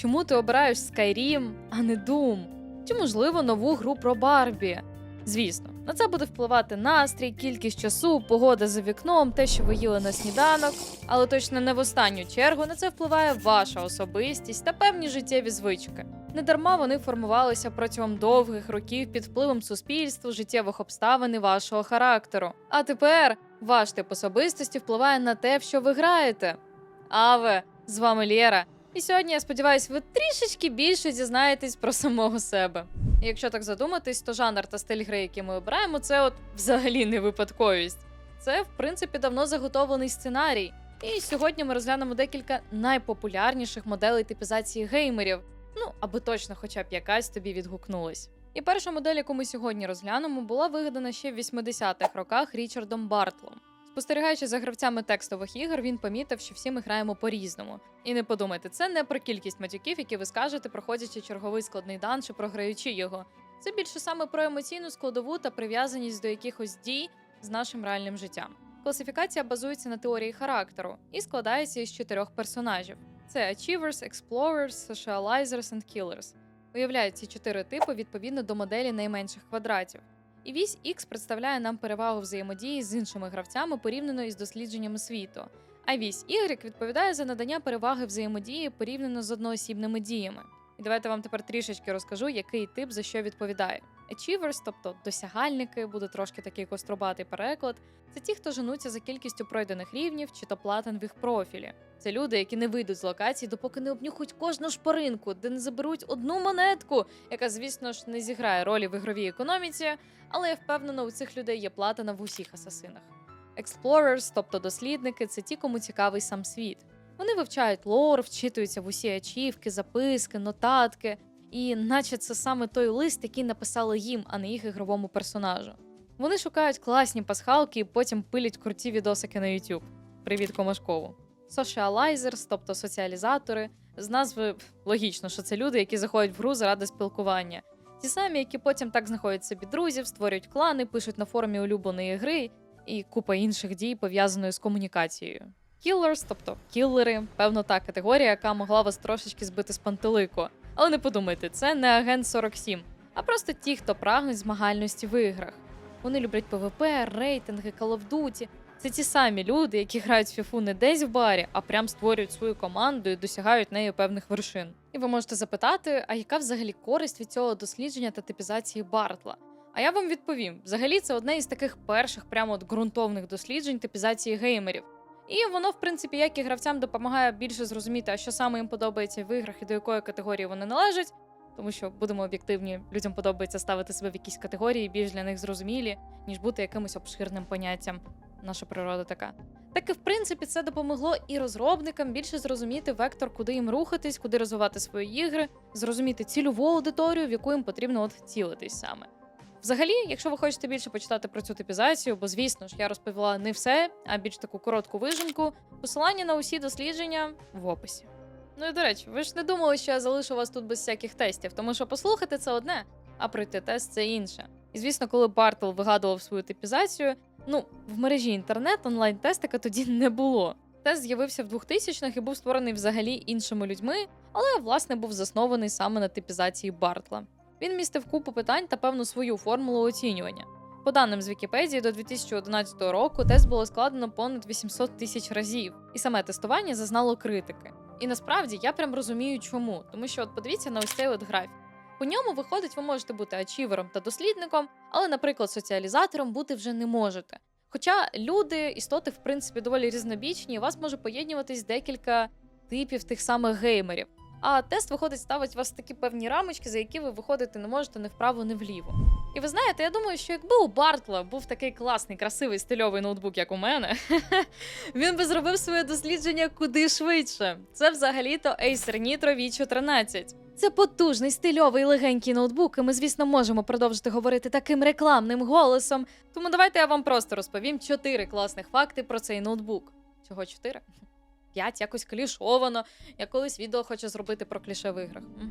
Чому ти обираєш Skyrim, а не Doom? Чи можливо нову гру про Барбі? Звісно, на це буде впливати настрій, кількість часу, погода за вікном, те, що ви їли на сніданок. Але точно не в останню чергу на це впливає ваша особистість та певні життєві звички. Недарма вони формувалися протягом довгих років під впливом суспільства, життєвих обставин і вашого характеру. А тепер ваш тип особистості впливає на те, в що ви граєте. Аве, з вами Лєра. І сьогодні я сподіваюся, ви трішечки більше дізнаєтесь про самого себе. І Якщо так задуматись, то жанр та стиль гри, який ми обираємо, це от взагалі не випадковість. Це, в принципі, давно заготовлений сценарій. І сьогодні ми розглянемо декілька найпопулярніших моделей типізації геймерів. Ну, аби точно хоча б якась тобі відгукнулась. І перша модель, яку ми сьогодні розглянемо, була вигадана ще в 80-х роках Річардом Бартлом. Спостерігаючи за гравцями текстових ігор, він помітив, що всі ми граємо по-різному. І не подумайте, це не про кількість матюків, які ви скажете, проходячи черговий складний дан чи програючи його. Це більше саме про емоційну складову та прив'язаність до якихось дій з нашим реальним життям. Класифікація базується на теорії характеру і складається із чотирьох персонажів: це Achievers, Explorers, Socializers and Killers. Уявляють ці чотири типи відповідно до моделі найменших квадратів. І вісь X представляє нам перевагу взаємодії з іншими гравцями порівняно із дослідженнями світу. А вісь Y відповідає за надання переваги взаємодії порівняно з одноосібними діями. І давайте вам тепер трішечки розкажу, який тип за що відповідає. Achievers, тобто досягальники, буде трошки такий кострубатий переклад. Це ті, хто женуться за кількістю пройдених рівнів чи то платин в їх профілі. Це люди, які не вийдуть з локації, допоки не обнюхуть кожну шпаринку, де не заберуть одну монетку, яка, звісно ж, не зіграє ролі в ігровій економіці, але я впевнена, у цих людей є платина в усіх асасинах. Explorers, тобто дослідники, це ті, кому цікавий сам світ. Вони вивчають лор, вчитуються в усі ачівки, записки, нотатки, і наче це саме той лист, який написали їм, а не їх ігровому персонажу. Вони шукають класні пасхалки і потім пилять круті відосики на YouTube. Привіт, Комашкову. Socializers, тобто соціалізатори, з назви логічно, що це люди, які заходять в гру заради спілкування. Ті самі, які потім так знаходять собі друзів, створюють клани, пишуть на форумі улюбленої гри і купа інших дій пов'язаної з комунікацією. Killers, тобто кіллери, певно, та категорія, яка могла вас трошечки збити з пантелику. Але не подумайте, це не агент 47, а просто ті, хто прагнуть змагальності в іграх. Вони люблять ПВП, рейтинги, Call of Duty. Це ті самі люди, які грають в фіфу не десь в барі, а прям створюють свою команду і досягають нею певних вершин. І ви можете запитати, а яка взагалі користь від цього дослідження та типізації Бартла? А я вам відповім: взагалі, це одне із таких перших, прямо от ґрунтовних досліджень типізації геймерів. І воно, в принципі, як і гравцям допомагає більше зрозуміти, а що саме їм подобається в іграх і до якої категорії вони належать. Тому що будемо об'єктивні, людям подобається ставити себе в якісь категорії, більш для них зрозумілі, ніж бути якимось обширним поняттям. Наша природа така. Так і в принципі це допомогло і розробникам більше зрозуміти вектор, куди їм рухатись, куди розвивати свої ігри, зрозуміти цільову аудиторію, в яку їм потрібно от цілитись саме. Взагалі, якщо ви хочете більше почитати про цю типізацію, бо звісно ж я розповіла не все, а більш таку коротку вижимку, посилання на усі дослідження в описі. Ну і до речі, ви ж не думали, що я залишу вас тут без всяких тестів, тому що послухати це одне, а пройти тест це інше. І звісно, коли Бартл вигадував свою типізацію, ну в мережі інтернет онлайн-тестика тоді не було. Тест з'явився в 2000-х і був створений взагалі іншими людьми, але власне був заснований саме на типізації Бартла. Він містив купу питань та певну свою формулу оцінювання. По даним з Вікіпедії, до 2011 року тест було складено понад 800 тисяч разів, і саме тестування зазнало критики. І насправді я прям розумію, чому, тому що от подивіться на ось цей от графік. По ньому виходить, ви можете бути ачівером та дослідником, але, наприклад, соціалізатором бути вже не можете. Хоча люди, істоти, в принципі, доволі різнобічні, і вас може поєднуватись декілька типів тих самих геймерів. А тест виходить, ставить вас такі певні рамочки, за які ви виходити не можете ні вправо, ні вліво. І ви знаєте, я думаю, що якби у Бартла був такий класний, красивий стильовий ноутбук, як у мене, він би зробив своє дослідження куди швидше. Це взагалі-то Acer Nitro V14. Це потужний, стильовий, легенький ноутбук, і ми, звісно, можемо продовжити говорити таким рекламним голосом. Тому давайте я вам просто розповім чотири класних факти про цей ноутбук. Чого чотири? П'ять якось клішовано. Я колись відео хочу зробити про кліше в іграх. Угу.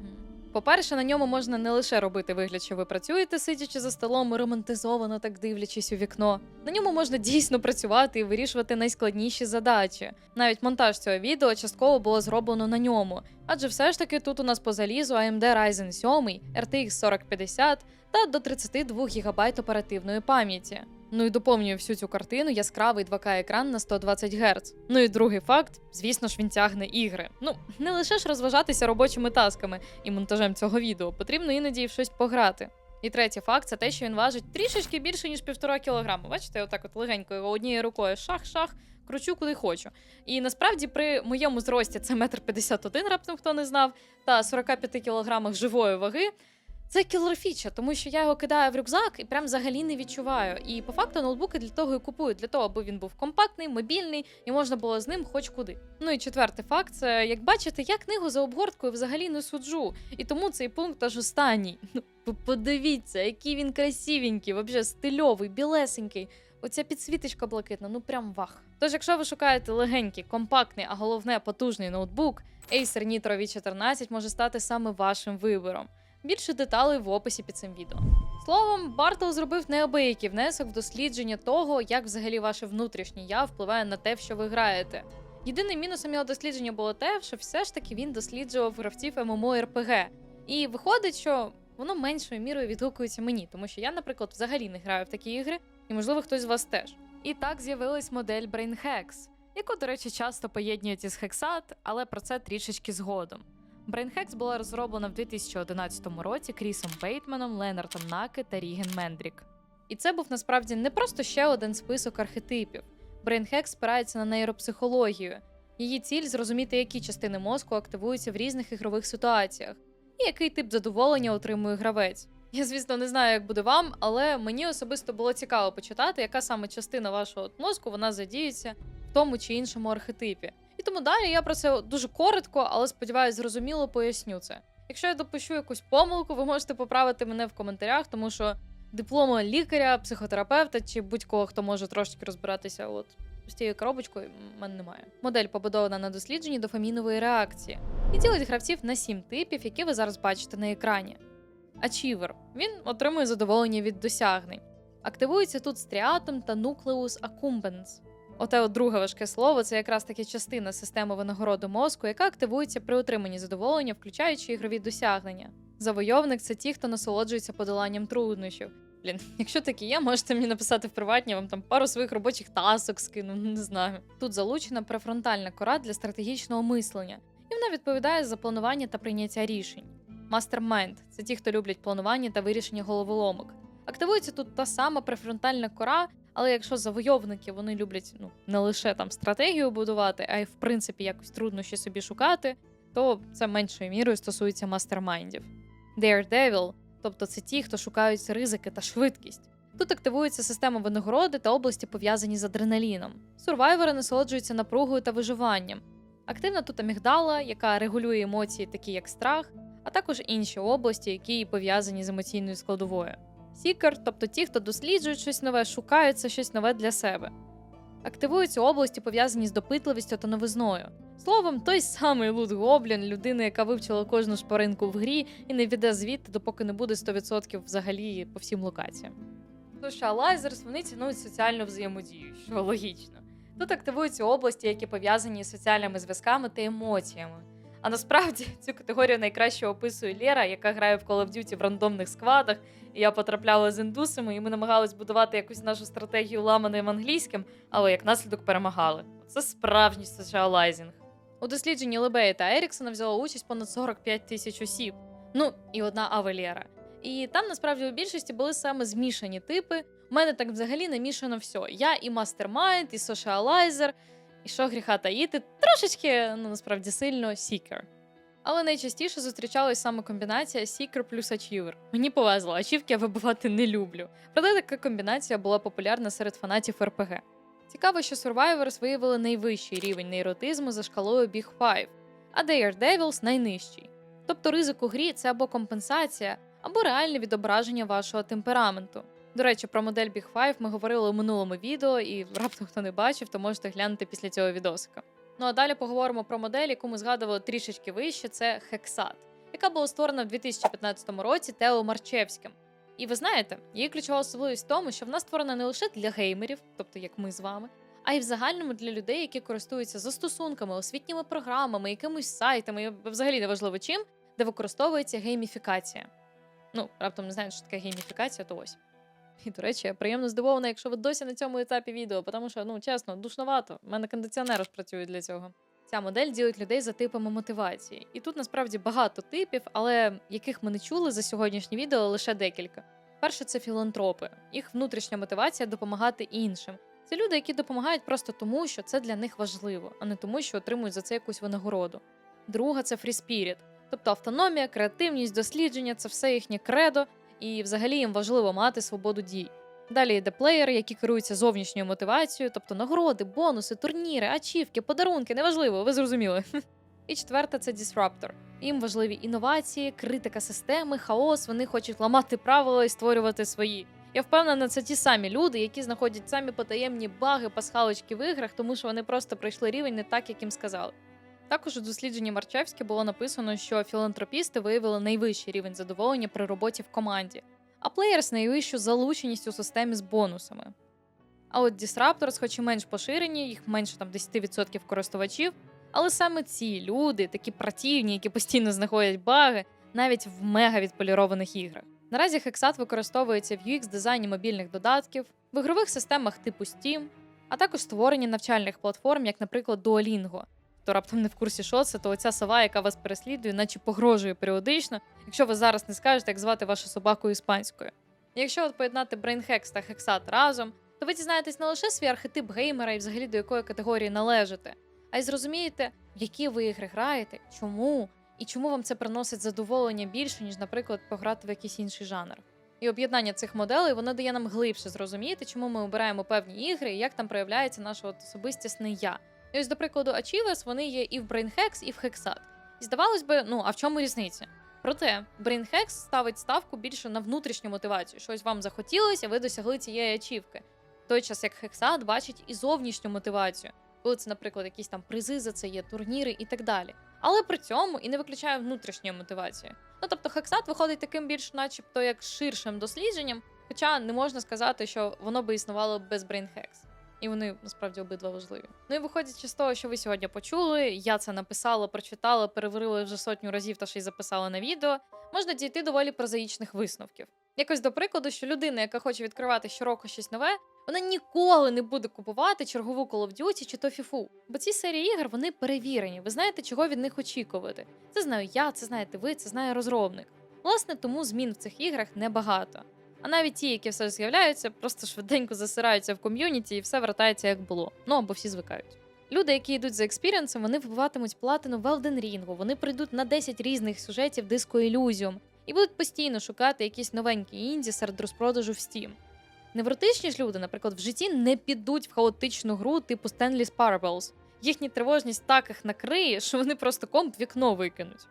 По-перше, на ньому можна не лише робити вигляд, що ви працюєте, сидячи за столом, і романтизовано так дивлячись у вікно. На ньому можна дійсно працювати і вирішувати найскладніші задачі. Навіть монтаж цього відео частково було зроблено на ньому, адже все ж таки тут у нас по залізу AMD Ryzen 7, RTX 4050 та до 32 ГБ оперативної пам'яті. Ну і доповнює всю цю картину яскравий 2К екран на 120 Гц. Ну і другий факт, звісно ж, він тягне ігри. Ну не лише ж розважатися робочими тасками і монтажем цього відео, потрібно іноді в щось пограти. І третій факт це те, що він важить трішечки більше ніж півтора кілограму. Бачите, отак от легенько його однією рукою шах-шах. Кручу куди хочу. І насправді при моєму зрості це метр п'ятдесят один, раптом хто не знав, та 45 кілограмах живої ваги. Це кілерфіча, тому що я його кидаю в рюкзак і прям взагалі не відчуваю. І по факту ноутбуки для того і купую, для того, аби він був компактний, мобільний і можна було з ним хоч куди. Ну і четвертий факт це як бачите, я книгу за обгорткою взагалі не суджу. І тому цей пункт аж останній. Ну, подивіться, який він красивенький, взагалі стильовий, білесенький. Оця підсвіточка блакитна, ну прям вах. Тож, якщо ви шукаєте легенький, компактний, а головне потужний ноутбук, Acer Nitro V14 може стати саме вашим вибором. Більше деталей в описі під цим відео. Словом, Бартл зробив неабиякий внесок в дослідження того, як взагалі ваше внутрішнє я впливає на те, що ви граєте. Єдиним мінусом його дослідження було те, що все ж таки він досліджував гравців MMORPG. І виходить, що воно меншою мірою відгукується мені, тому що я, наприклад, взагалі не граю в такі ігри, і можливо хтось з вас теж. І так з'явилась модель BrainHacks, яку, до речі, часто поєднують із Hexat, але про це трішечки згодом. BrainHacks була розроблена в 2011 році Крісом Бейтманом, Ленартом Наки та Ріген Мендрік. І це був насправді не просто ще один список архетипів. BrainHacks спирається на нейропсихологію. Її ціль зрозуміти, які частини мозку активуються в різних ігрових ситуаціях, і який тип задоволення отримує гравець. Я, звісно, не знаю, як буде вам, але мені особисто було цікаво почитати, яка саме частина вашого мозку вона задіється в тому чи іншому архетипі. Тому далі я про це дуже коротко, але сподіваюся, зрозуміло поясню це. Якщо я допущу якусь помилку, ви можете поправити мене в коментарях, тому що диплому лікаря, психотерапевта чи будь-кого, хто може трошки розбиратися, от з цією коробочкою в мене немає. Модель побудована на дослідженні дофамінової реакції і ділить гравців на сім типів, які ви зараз бачите на екрані. Achiever. Він отримує задоволення від досягнень. Активується тут стріатом та nucleus accumbens. Оте от друге важке слово це якраз таки частина системи винагороди мозку, яка активується при отриманні задоволення, включаючи ігрові досягнення. Завойовник це ті, хто насолоджується подоланням труднощів. Блін, якщо такі є, можете мені написати в приватні, вам там пару своїх робочих тасок скину, ну, не знаю. Тут залучена префронтальна кора для стратегічного мислення, і вона відповідає за планування та прийняття рішень. Мастермайнд це ті, хто люблять планування та вирішення головоломок. Активується тут та сама префронтальна кора, але якщо завойовники вони люблять ну не лише там стратегію будувати, а й в принципі якось труднощі собі шукати, то це меншою мірою стосується мастермайндів. Daredevil, тобто це ті, хто шукають ризики та швидкість. Тут активується система винагороди та області, пов'язані з адреналіном. Сурвайвери насолоджуються напругою та виживанням. Активна тут амігдала, яка регулює емоції, такі як страх, а також інші області, які пов'язані з емоційною складовою. Сікер, тобто ті, хто досліджують щось нове, шукають це щось нове для себе. Активуються області, пов'язані з допитливістю та новизною. Словом, той самий лут Гоблін, людина, яка вивчила кожну шпаринку в грі і не віде звідти, допоки не буде 100% взагалі по всім локаціям. Socializers вони цінують соціальну взаємодію, що логічно. Тут активуються області, які пов'язані з соціальними зв'язками та емоціями. А насправді цю категорію найкраще описує Лера, яка грає в Call of Duty в рандомних складах. І я потрапляла з індусами, і ми намагались будувати якусь нашу стратегію ламаним англійським, але як наслідок перемагали. Це справжній соціалайзінг. У дослідженні Лебея та Еріксона взяло участь понад 45 тисяч осіб. Ну і одна Авелєра. І там насправді у більшості були саме змішані типи. У мене так взагалі намішано все. Я і мастермайнд, і сошіалайзер, і що гріха таїти, трошечки, ну насправді сильно сікер. Але найчастіше зустрічалась саме комбінація Seeker плюс Achiever. Мені повезло, ачівки я вибивати не люблю. Проте така комбінація була популярна серед фанатів РПГ. Цікаво, що Survivors виявили найвищий рівень нейротизму за шкалою Big 5, а Daredevils найнижчий. Тобто ризик у грі це або компенсація, або реальне відображення вашого темпераменту. До речі, про модель Big 5 ми говорили у минулому відео, і раптом хто не бачив, то можете глянути після цього відосика. Ну а далі поговоримо про модель, яку ми згадували трішечки вище, це Hexat. яка була створена в 2015 році Тео Марчевським. І ви знаєте, її ключова особливість в тому, що вона створена не лише для геймерів, тобто як ми з вами, а й в загальному для людей, які користуються застосунками, освітніми програмами, якимись сайтами, взагалі неважливо чим, де використовується гейміфікація. Ну, раптом не знаєте, що таке гейміфікація, то ось. І, до речі, я приємно здивована, якщо ви досі на цьому етапі відео, тому що, ну, чесно, душновато. У мене кондиціонер ж працює для цього. Ця модель ділить людей за типами мотивації. І тут насправді багато типів, але яких ми не чули за сьогоднішнє відео лише декілька. Перше це філантропи. Їх внутрішня мотивація допомагати іншим. Це люди, які допомагають просто тому, що це для них важливо, а не тому, що отримують за це якусь винагороду. Друга це фріспіріт, тобто автономія, креативність, дослідження це все їхнє кредо, і взагалі їм важливо мати свободу дій. Далі йде плеєри, які керуються зовнішньою мотивацією, тобто нагороди, бонуси, турніри, ачівки, подарунки, неважливо, ви зрозуміли. І четверта це Disruptor. Їм важливі інновації, критика системи, хаос. Вони хочуть ламати правила і створювати свої. Я впевнена, це ті самі люди, які знаходять самі потаємні баги, пасхалочки в іграх, тому що вони просто пройшли рівень не так, як їм сказали. Також у дослідженні Марчевське було написано, що філантропісти виявили найвищий рівень задоволення при роботі в команді, а плеєрс найвищу залученість у системі з бонусами. А от Disruptors, хоч і менш поширені, їх менше там 10% користувачів, але саме ці люди, такі противні, які постійно знаходять баги, навіть в мега відполірованих іграх. Наразі Hexat використовується в UX дизайні мобільних додатків, в ігрових системах типу Steam, а також створенні навчальних платформ, як, наприклад, Duolingo. Хто раптом не в курсі, що це, то оця сова, яка вас переслідує, наче погрожує періодично, якщо ви зараз не скажете, як звати вашу собаку іспанською. Якщо от поєднати BrainHacks та Hexat разом, то ви дізнаєтесь не лише свій архетип геймера і взагалі до якої категорії належите, а й зрозумієте, в які ви ігри граєте, чому і чому вам це приносить задоволення більше, ніж, наприклад, пограти в якийсь інший жанр. І об'єднання цих моделей воно дає нам глибше зрозуміти, чому ми обираємо певні ігри і як там проявляється наше особистісне я. І ось, до прикладу, Achievers, вони є і в BrainHacks, і в Hexat. І здавалось би, ну а в чому різниця? Проте BrainHacks ставить ставку більше на внутрішню мотивацію. Щось вам захотілося, ви досягли цієї ачівки. В той час як Hexat бачить і зовнішню мотивацію, коли це, наприклад, якісь там призи за це є, турніри і так далі. Але при цьому і не виключає внутрішньої мотивації. Ну тобто, Hexat виходить таким більш, начебто, як ширшим дослідженням, хоча не можна сказати, що воно би існувало без BrainHacks. І вони насправді обидва важливі. Ну і виходячи з того, що ви сьогодні почули, я це написала, прочитала, переварила вже сотню разів та ще й записала на відео. Можна дійти доволі прозаїчних висновків. Якось до прикладу, що людина, яка хоче відкривати щороку щось нове, вона ніколи не буде купувати чергову Call of Duty чи то FIFA. Бо ці серії ігор вони перевірені. Ви знаєте, чого від них очікувати. Це знаю я, це знаєте ви, це знає розробник. Власне, тому змін в цих іграх небагато. А навіть ті, які все ж з'являються, просто швиденько засираються в ком'юніті і все вертається як було. Ну або всі звикають. Люди, які йдуть за експірієнсом, вони вбиватимуть платину в Elden Ring, вони прийдуть на 10 різних сюжетів диско Elysium і будуть постійно шукати якісь новенькі інді серед розпродажу в Steam. Невротичні ж люди, наприклад, в житті не підуть в хаотичну гру типу Stanley's Parables. Їхня тривожність так їх накриє, що вони просто комп вікно викинуть.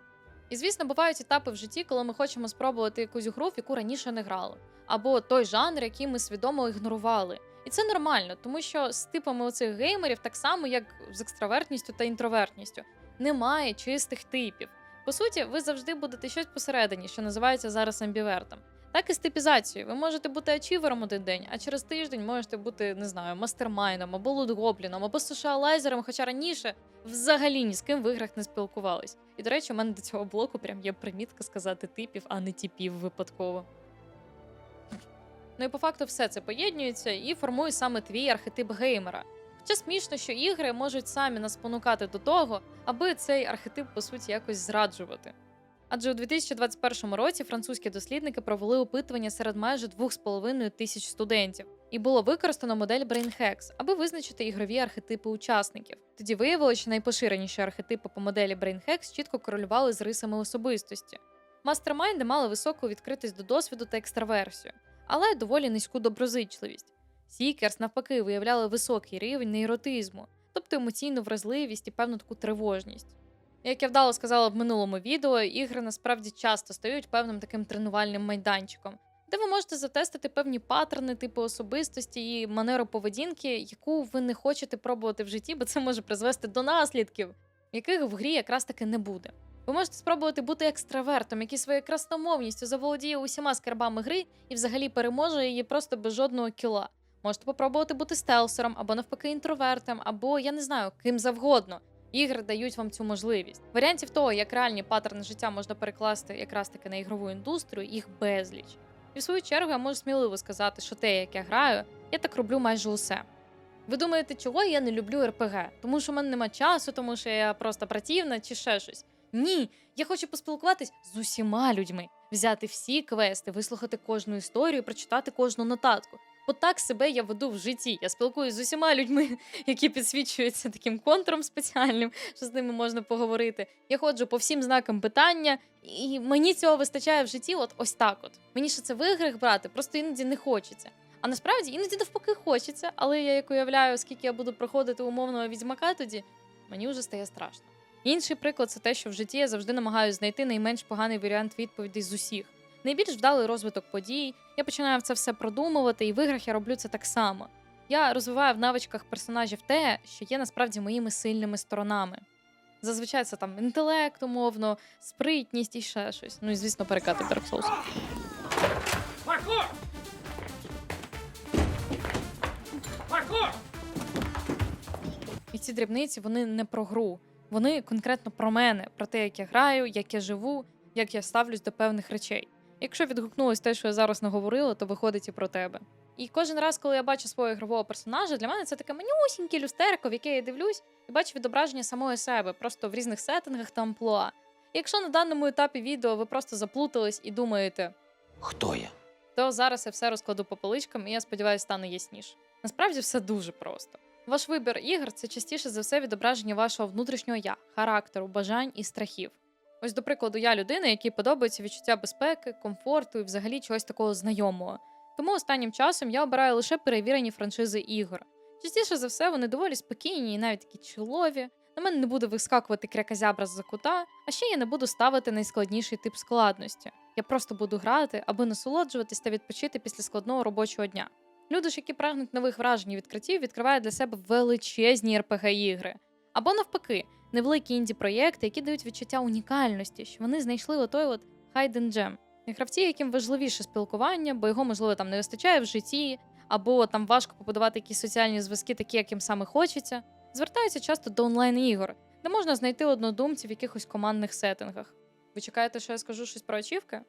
І звісно, бувають етапи в житті, коли ми хочемо спробувати якусь гру, в яку раніше не грали, або той жанр, який ми свідомо ігнорували. І це нормально, тому що з типами оцих геймерів, так само як з екстравертністю та інтровертністю, немає чистих типів. По суті, ви завжди будете щось посередині, що називається зараз амбівертом. Так і з типізацією. Ви можете бути ачівером один день, а через тиждень можете бути, не знаю, мастермайном або лудгобліном, або сошіалайзером, хоча раніше взагалі ні з ким в іграх не спілкувались. І, до речі, у мене до цього блоку прям є примітка сказати типів, а не типів випадково. Ну і по факту все це поєднується і формує саме твій архетип геймера. Хоча смішно, що ігри можуть самі нас спонукати до того, аби цей архетип, по суті, якось зраджувати. Адже у 2021 році французькі дослідники провели опитування серед майже 2,5 тисяч студентів, і було використано модель BrainHacks, аби визначити ігрові архетипи учасників. Тоді виявилося, що найпоширеніші архетипи по моделі BrainHacks чітко корелювали з рисами особистості. Мастермайнди мали високу відкритість до досвіду та екстраверсію, але доволі низьку доброзичливість. Сікерс, навпаки, виявляли високий рівень нейротизму, тобто емоційну вразливість і певну таку тривожність. Як я вдало сказала в минулому відео, ігри насправді часто стають певним таким тренувальним майданчиком, де ви можете затестити певні паттерни, типу особистості і манеру поведінки, яку ви не хочете пробувати в житті, бо це може призвести до наслідків, яких в грі якраз таки не буде. Ви можете спробувати бути екстравертом, який своєю красномовністю заволодіє усіма скарбами гри і взагалі переможе її просто без жодного кіла. Можете попробувати бути стелсером, або навпаки інтровертом, або я не знаю, ким завгодно. Ігри дають вам цю можливість. Варіантів того, як реальні паттерни життя можна перекласти якраз таки на ігрову індустрію, їх безліч. І в свою чергу я можу сміливо сказати, що те, як я граю, я так роблю майже усе. Ви думаєте, чого я не люблю РПГ? Тому що в мене нема часу, тому що я просто противна чи ще щось. Ні, я хочу поспілкуватись з усіма людьми, взяти всі квести, вислухати кожну історію, прочитати кожну нотатку. Бо так себе я веду в житті. Я спілкуюсь з усіма людьми, які підсвічуються таким контуром спеціальним, що з ними можна поговорити. Я ходжу по всім знакам питання, і мені цього вистачає в житті. От ось так. От мені ще це в іграх брати, просто іноді не хочеться. А насправді іноді навпаки хочеться, але я як уявляю, скільки я буду проходити умовного відьмака тоді, мені вже стає страшно. Інший приклад це те, що в житті я завжди намагаюся знайти найменш поганий варіант відповідей з усіх. Найбільш вдалий розвиток подій. Я починаю це все продумувати, і в іграх я роблю це так само. Я розвиваю в навичках персонажів те, що є насправді моїми сильними сторонами. Зазвичай це там інтелект, умовно, спритність і ще щось. Ну і звісно, перекати Dark Souls. І ці дрібниці вони не про гру, вони конкретно про мене, про те, як я граю, як я живу, як я ставлюсь до певних речей. Якщо відгукнулось те, що я зараз наговорила, то виходить і про тебе. І кожен раз, коли я бачу свого ігрового персонажа, для мене це таке манюсіньке люстерко, в яке я дивлюсь і бачу відображення самої себе, просто в різних сеттингах та амплуа. І якщо на даному етапі відео ви просто заплутались і думаєте, Хто я? то зараз я все розкладу по поличкам, і я сподіваюся, стане ясніше. Насправді все дуже просто. Ваш вибір ігор це частіше за все відображення вашого внутрішнього я, характеру, бажань і страхів. Ось, до прикладу, я людина, якій подобається відчуття безпеки, комфорту і взагалі чогось такого знайомого. Тому останнім часом я обираю лише перевірені франшизи ігор. Частіше за все, вони доволі спокійні і навіть такі чолові. На мене не буде вискакувати крякозябра з-за кута, а ще я не буду ставити найскладніший тип складності. Я просто буду грати, аби насолоджуватись та відпочити після складного робочого дня. Люди ж, які прагнуть нових вражень і відкриттів, відкривають для себе величезні rpg ігри Або навпаки, невеликі інді-проєкти, які дають відчуття унікальності, що вони знайшли отой от gem. І гравці, яким важливіше спілкування, бо його, можливо, там не вистачає в житті, або там важко побудувати якісь соціальні зв'язки, такі, як їм саме хочеться, звертаються часто до онлайн-ігор, де можна знайти однодумців в якихось командних сеттингах. Ви чекаєте, що я скажу щось про очівки?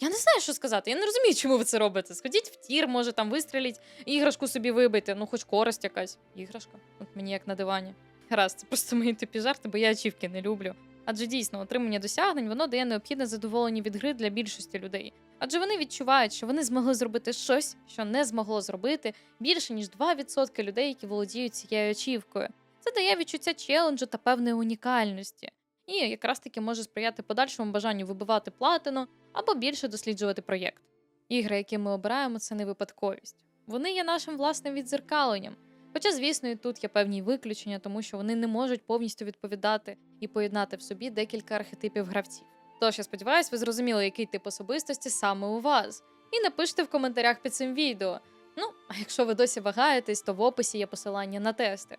Я не знаю, що сказати. Я не розумію, чому ви це робите. Сходіть в тір, може там вистріліть, іграшку собі вибийте, ну хоч користь якась. Іграшка. От мені як на дивані. Гаразд, це просто мої тупі жарти, бо я ачівки не люблю. Адже дійсно отримання досягнень воно дає необхідне задоволення від гри для більшості людей. Адже вони відчувають, що вони змогли зробити щось, що не змогло зробити більше ніж 2% людей, які володіють цією ачівкою. Це дає відчуття челенджу та певної унікальності, і якраз таки може сприяти подальшому бажанню вибивати платину або більше досліджувати проєкт. Ігри, які ми обираємо, це не випадковість. Вони є нашим власним відзеркаленням. Хоча, звісно, і тут є певні виключення, тому що вони не можуть повністю відповідати і поєднати в собі декілька архетипів гравців. Тож я сподіваюся, ви зрозуміли, який тип особистості саме у вас. І напишіть в коментарях під цим відео. Ну, а якщо ви досі вагаєтесь, то в описі є посилання на тести.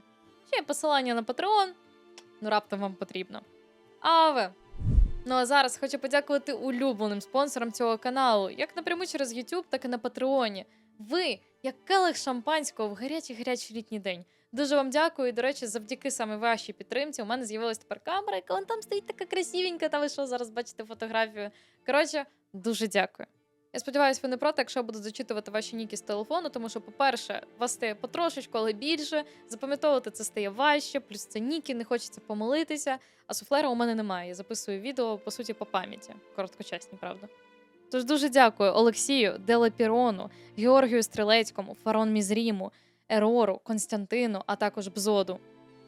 Ще є посилання на Patreon, ну раптом вам потрібно. Аве! Ну а зараз хочу подякувати улюбленим спонсорам цього каналу, як напряму через YouTube, так і на Патреоні. Ви, як келих шампанського в гарячий гарячий літній день. Дуже вам дякую. І, до речі, завдяки саме вашій підтримці, у мене з'явилась тепер камера, яка вон там стоїть така красивенька, та ви що зараз бачите фотографію. Коротше, дуже дякую. Я сподіваюся, ви не проти, якщо я буду зачитувати ваші ніки з телефону, тому що, по-перше, вас стає потрошечку, але більше. Запам'ятовувати це стає важче, плюс це ніки, не хочеться помилитися. А суфлера у мене немає. Я записую відео, по суті, по пам'яті. Короткочасні, правда. Тож дуже дякую Олексію, Делепірону, Георгію Стрелецькому, Фарон Мізріму, Ерору, Константину, а також Бзоду.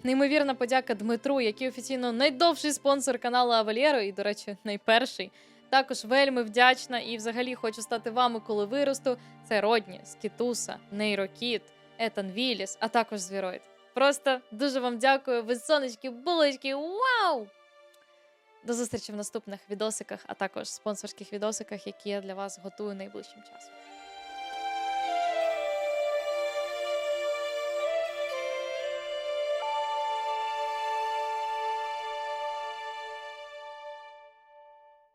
Неймовірна подяка Дмитру, який офіційно найдовший спонсор каналу Авалєро, і, до речі, найперший. Також вельми вдячна і взагалі хочу стати вами, коли виросту. Це Родні, Скітуса, Нейрокіт, Етан Віліс, а також Звіроїд. Просто дуже вам дякую. Ви сонечки, булочки, вау! До зустрічі в наступних відосиках, а також спонсорських відосиках, які я для вас готую найближчим часом.